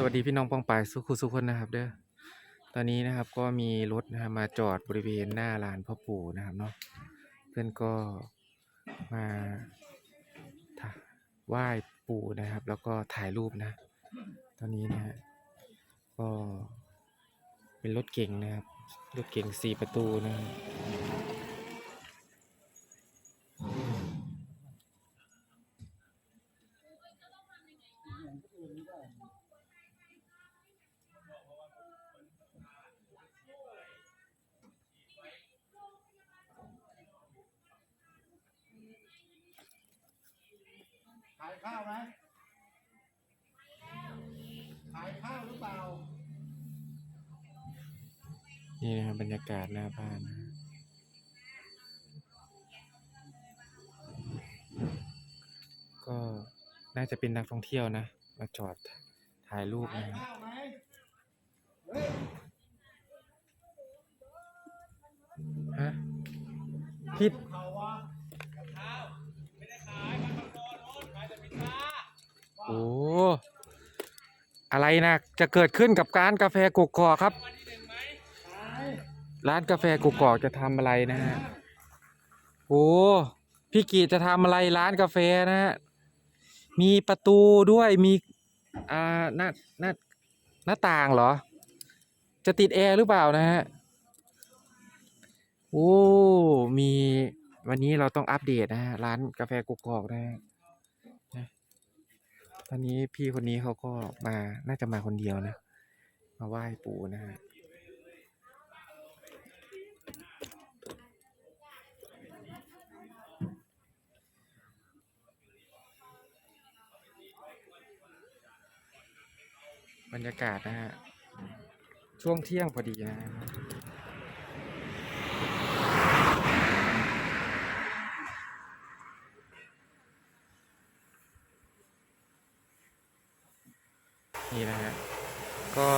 สวัสดีพี่น้องปองปายสุขุสุคนนะครับเด้อ ตอนนี้นะครับก็มีรถนะครับมาจอดบริเวณหน้าลานพ่อปู่นะครับเนาะ เพื่อนก็มาถ่าไหว้ปู่นะครับ แล้วก็ถ่ายรูปนะ ตอนนี้นะฮะก็เป็นรถเก่งนะครับ รถเก่งสี่ประตูนะครับ ขายข้าวไหมขายข้าวหรือเปล่า นี่นะครับบรรยากาศหน้าบ้านนะฮะก็น่าจะเป็นนักท่องเที่ยวนะ มาจอดถ่ายรูปขายนะครับข้าวไหมเฮ้ยฮะพี่เอะไรนะจะเกิดขึ้นกับการกาแฟกกอกครับ ร้านกาแฟกกอกจะทำอะไรนะฮะโอ้พี่กีจะทำอะไรร้านกาแฟนะฮะมีประตูด้วยมีอ่าหน้าหน้าหน้าต่างเหรอ จะติดแอร์หรือเปล่านะฮะโอ้มีวันนี้เราต้องอัปเดตนะฮะร้านกาแฟกกอกนะฮะนะ ตอนนี้พี่คนนี้เขาก็มา น่าจะมาคนเดียวนะ มาไหว้ปู่นะฮะบรรยากาศนะฮะ ช่วงเที่ยงพอดีนะ นี่นะฮะก็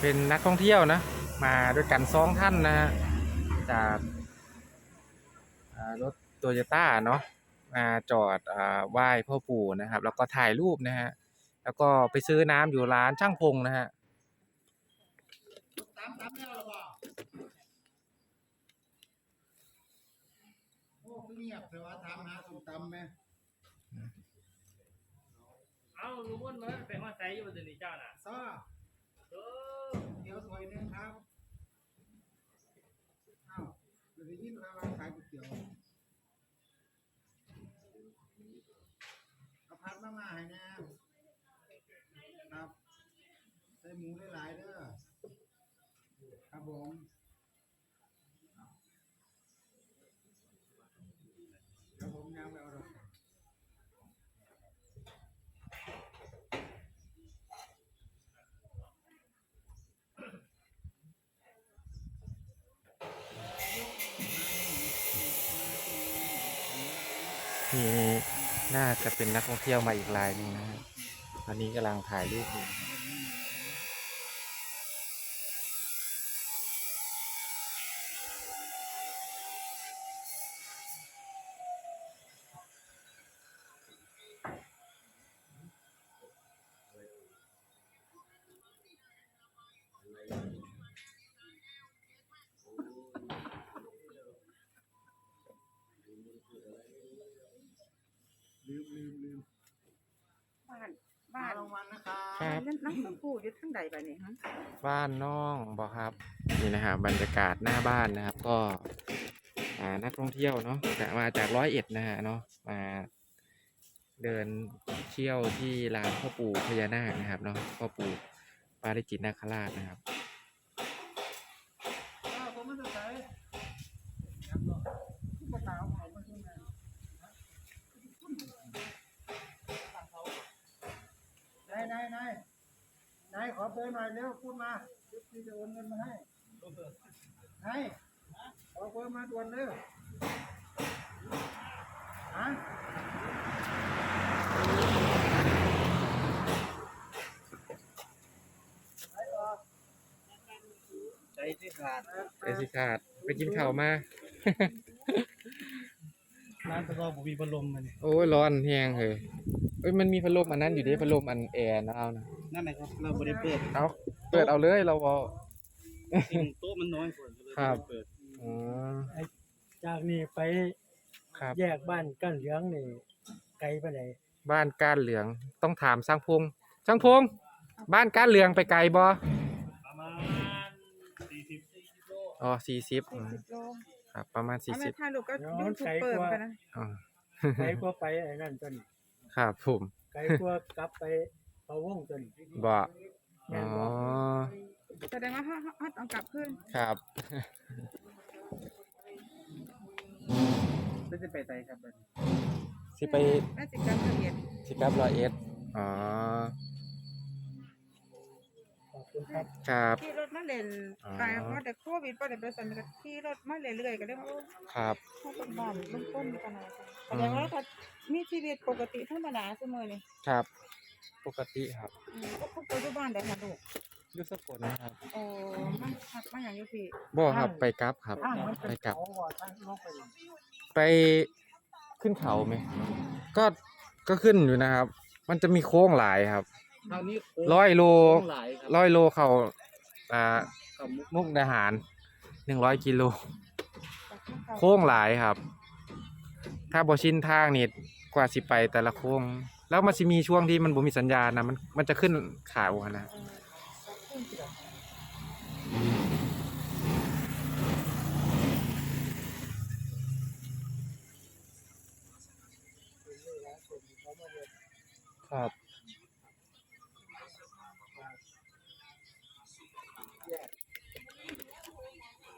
เป็นนักท่องเที่ยวนะ มาด้วยกันสองท่านนะฮะจากรถโตโยต้าเนาะมาจอดอ่าไหว้พ่อปู่นะครับ แล้วก็ถ่ายรูปนะฮะแล้วก็ไปซื้อน้ำอยู่ร้านช่างพงนะฮะเปล่าโอ้เงียบแต่ว่าถามหาส้มตำไหม เอาลุงอ้ วนมาไปหัวใจอยู่บนนี้เจ้าน่ะซ่าเออเดี๋ยวถอยหนึงครับอ้าวเดี๋ยวได้ยินข่าวว่าขายก๋วยเตี๋ยวเอาพัดมามาให้นะครับใส่หมูหลายๆเด้อครับผม น่าจะเป็นนักท่องเที่ยวมาอีกรายหนึงนะฮะตอนนี้กำลังถ่ายรูปอยู่ ครับครับ นั่นน้ำต้นปูอยู่ทั้งใดไปเนี่ยฮะบ้านน้องบอกครับนี่นะฮะบรรยากาศหน้าบ้านนะครับ ก็อ่านักท่องเที่ยวเนาะจะมาจากร้อยเอ็ดนะฮะเนาะมาเดินเที่ยวที่ลานพ่อปู่พญานาคนะครับเนาะพ่อปู่ปาริจิตนาคราชนะครับ อ้าวผมไม่ได้ใส่ยังหรอกผู้ประกาศเอามาที่ไหนนายนายนายนายขอ เบอร์หน่อยเร็วพูดมาเดี๋ยวพี่จะโอนเงินมาให้นายขอเบอร์มาด่วนเร็วฮะใจที่ขาดเอสิขาดไปกินข้าวมา ร้านตะกอบุมีพัดลมมันโอ้ยร้อนแฮงเลยเอ้ยมันมีพัดลมอันนั้นอยู่ดิพัดลมอันแอร์นะเอานะ นั่นแหละครับ เราไม่ได้เปิดเอาเปิดเอาเลยเราเอาสิ่งโต๊ะมันน้อยกว่าก็เลยครับไม่ได้เปิดอ๋อจากนี้ไปครับ แยกบ้านกั้นเหลืองนี่ไกลไปไหนบ้านก้านเหลืองต้องถามสร้างพงสร้างพงบ้านก้านเหลืองไปไกลบ่ประมาณสี่สิบสี่สิบโลอ๋อสี่สิบสี่สิบโลครับประมาณสี่เอาสิแม่บถ่ายรูปก็ยูทูบเปิดกันนะ อ๋อไกลกว่าไปไอ้นั่นจนครับผมไกลกว่ากลับไป เขาวงจนบ่แม่อ๋นอบ่แสดงว่าเขาเขาเขาต้องกลับขึ้นครับไม่ได้ไปไตครับบัดนี้สิไปแม่จิกรรมละเอียดสิกลับร้อยเอ็ดอ๋อขอบคุณครับ ครับ ขี่รถมาเล่นอ๋อกลายว่าแต่โควิดป่ะแต่บริษัทมันก็ขี่รถมาเรื่อยๆก็ได้ว่าโอ้ครับ เขาเป็นบ้านลุงต้นกันอะไรกันแสดงว่าเขามีชีวิตปกติธรรมดาเสมอนี่ครับ ปกติครับอืมก็พวกปัจจุบันแต่ค่ะลูกอยุสกลนะครับโอ้มันพักมาอย่างอยู่พี่บ่ครับไปกลับครับ อ้างมันเป็นไปกลับ เขาว่าทางลงไปไปขึ้นเขาไหมก็ก็ขึ้นอยู่นะครับ มันจะมีโค้งหลายครับคราวนี้โค้งร้อยโล โค้งหลายครับร้อยโลเขาอ่ากับมุกมุกดาหารหนึ่งร้อยกิโล จากที่เขาโค้งหลายครับ ถ้าบ่ชินทางนี่กว่าสิไปแต่ละโค้ง แล้วมันสิมีช่วงที่มันบ่มีสัญญาณนะมันมันจะขึ้นขาวอะนะครับ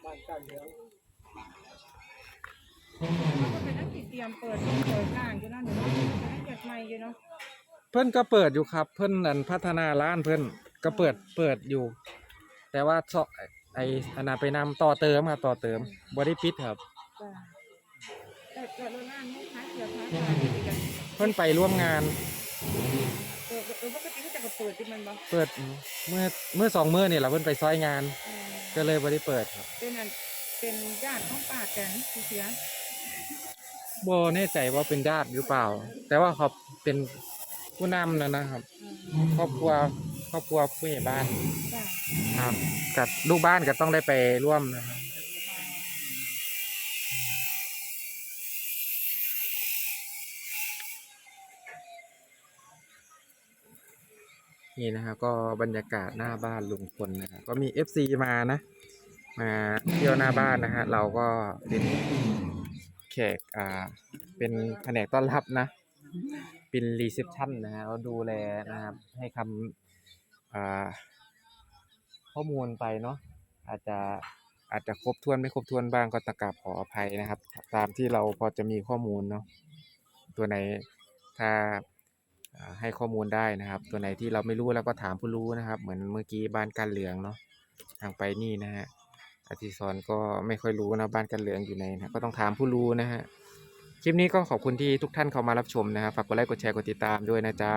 บ้านกันเหลือง รียมเปิดเปิดร้านอยู่เนาะหนูเนาะเป็นนักเก็บใหม่อยู่เนาะเพิ่นก็เปิดอยู่ครับ เพิ่นอันพัฒนาร้านเพิ่นก็เปิดเปิดอยู่ แต่ว่าซอไออันนั้นไปนำต่อเติมครับต่อเติมบ่ได้ปิดครับ จ้ะแต่แต่โรงงานนี่ค้าเกี่ยวค้าขายอยู่กันเพิ่นไปร่วมงาน เออเออปกติเขาจะก็เปิดที่มันบ่เปิดเมื่อเมื่อสองมื้อนี่แหละเพิ่นไปซอยงาน เออก็เลยบ่ได้เปิดครับ เป็นอันเป็นญาติของป้าแตนผู้เสีย บ่แน่ใจว่าเป็นญาติหรือเปล่า แต่ว่าเขาเป็นผู้นำนะนะครับอืมครอบครัวครอบครัวผู้ใหญ่บ้านจ้ะครับกับลูกบ้านก็ต้องได้ไปร่วมนะครับนี่นะครับก็บรรยากาศหน้าบ้านลุงพลนะครับก็มี FC มานะ มาเที่ยวหน้าบ้านนะฮะเราก็เป็นแขก อ่าเป็นแผนกต้อนรับนะเป็นรีเซพชันนะฮะเราดูแลนะครับให้คำอ่าข้อมูลไปเนาะอาจจะอาจจะครบถ้วนไม่ครบถ้วนบ้างก็ตะกราบขออภัยนะครับ ตามที่เราพอจะมีข้อมูลเนาะตัวไหนถ้าให้ข้อมูลได้นะครับ ตัวไหนที่เราไม่รู้เราก็ถามผู้รู้นะครับ เหมือนเมื่อกี้บ้านกันเหลืองเนาะทางไปนี่นะฮะอธิศรก็ไม่ค่อยรู้นะบ้านกันเหลืองอยู่ไหนนะก็ต้องถามผู้รู้นะฮะ คลิปนี้ก็ขอบคุณที่ทุกท่านเข้ามารับชมนะครับ ฝากกดไลค์กดแชร์กดติดตามด้วยนะจ๊ะ